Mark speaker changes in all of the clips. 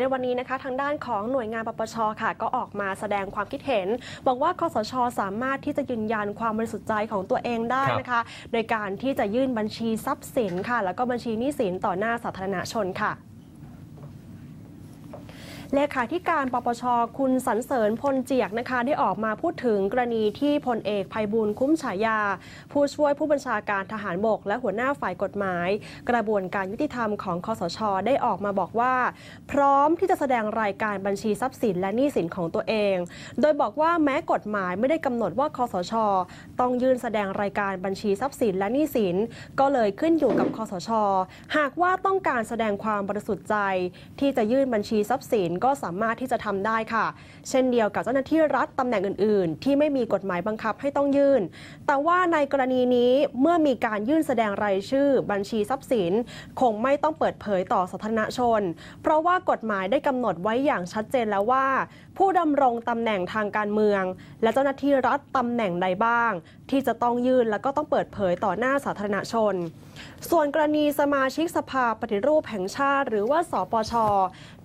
Speaker 1: ในวันนี้นะคะทางด้านของหน่วยงานปปชค่ะ ก็ออกมาแสดงความคิดเห็นบอกว่าคอสชสามารถที่จะยืนยันความบริสุทธิ์ใจของตัวเองได้นะคะ โดยการที่จะยื่นบัญชีทรัพย์สินค่ะ แล้วก็บัญชีหนี้สินต่อหน้าสาธารณชนค่ะ เลขาธิการปปช คุณสรรเสริญพลเจียกนะคะได้ออกมาพูดถึงกรณีที่พลเอกภัยบูลคุ้มฉายา ผู้ช่วยผู้บัญชาการทหารบก และหัวหน้าฝ่ายกฎหมาย กระบวนการยุติธรรมของคอสช ได้ออกมาบอกว่า พร้อมที่จะแสดงรายการบัญชีทรัพย์สินและหนี้สินของตัวเอง โดยบอกว่าแม้กฎหมายไม่ได้กำหนดว่าคอสช ต้องยื่นแสดงรายการบัญชีทรัพย์สินและหนี้สิน ก็เลยขึ้นอยู่กับคอสช หากว่าต้องการแสดงความบริสุทธิ์ใจ ที่จะยื่นบัญชีทรัพย์สินก็สามารถที่จะทำได้ค่ะ เช่นเดียวกับเจ้าหน้าที่รัฐตำแหน่งอื่น ๆ ที่ไม่มีกฎหมายบังคับให้ต้องยื่น แต่ว่าในกรณีนี้เมื่อมีการยื่นแสดงรายชื่อ บัญชีทรัพย์สิน คงไม่ต้องเปิดเผยต่อสาธารณชน เพราะว่ากฎหมายได้กำหนดไว้อย่างชัดเจนแล้วว่า ผู้ดำรงตำแหน่งทางการเมือง และเจ้าหน้าที่รัฐตำแหน่งใดบ้าง ที่จะต้องยื่นแล้วก็ต้องเปิดเผยต่อหน้าสาธารณชน ส่วนกรณีสมาชิกสภาปฏิรูปแห่งชาติ หรือว่า สปช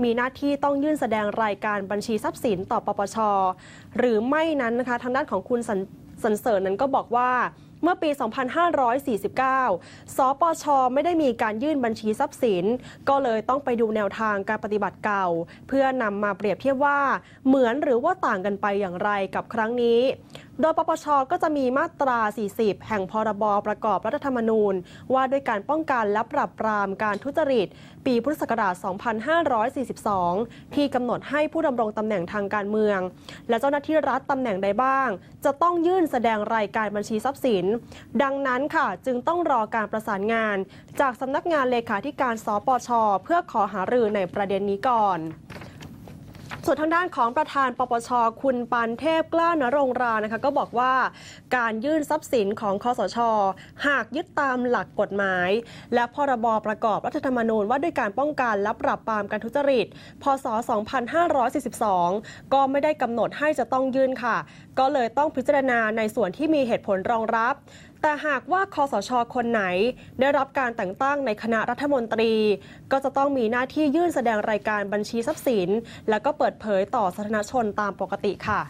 Speaker 1: มีหน้าที่ต้องยื่นแสดงรายการบัญชีทรัพย์สินต่อปปช หรือไม่นั้นนะคะทางด้านของคุณสันสันเสริญนั้นก็บอกว่าเมื่อปี 2549 สปช ไม่ได้มีการยื่นบัญชีทรัพย์สิน ก็เลยต้องไปดูแนวทางการปฏิบัติเก่า เพื่อนำมาเปรียบเทียบว่า เหมือนหรือว่าต่างกันไปอย่างไรกับครั้งนี้โดยปปชก็จะมีมาตรา 40 แห่งพรบประกอบรัฐธรรมนูญ ว่าด้วยการป้องกันและปราบปรามการทุจริต ปีพุทธศักราช 2542 ที่กำหนดให้ผู้ดำรงตำแหน่งทางการเมือง และเจ้าหน้าที่รัฐตำแหน่งใดบ้าง จะต้องยื่นแสดงรายการบัญชีทรัพย์สิน ดังนั้นค่ะจึงต้องรอการประสานงาน จากสำนักงานเลขาธิการสปช เพื่อขอหารือในประเด็นนี้ก่อน ส่วนทางด้านของประธานปปช คุณปานเทพกล้านรงรานะคะก็บอกว่า การยื่นทรัพย์สินของคอสช หากยึดตามหลักกฎหมาย และพรบประกอบรัฐธรรมนูญว่าด้วยการป้องกันและปราบปรามการทุจริต พศ 2542 ก็ไม่ได้กำหนดให้จะต้องยื่นค่ะ ก็เลยต้องพิจารณาในส่วนที่มีเหตุผลรองรับ แต่หากว่าคอสชคนไหน ได้รับการแต่งตั้งในคณะรัฐมนตรี ก็จะต้องมีหน้าที่ยื่นแสดงรายการบัญชีทรัพย์สิน แล้วก็เปิดเผยต่อสาธารณชนตามปกติค่ะ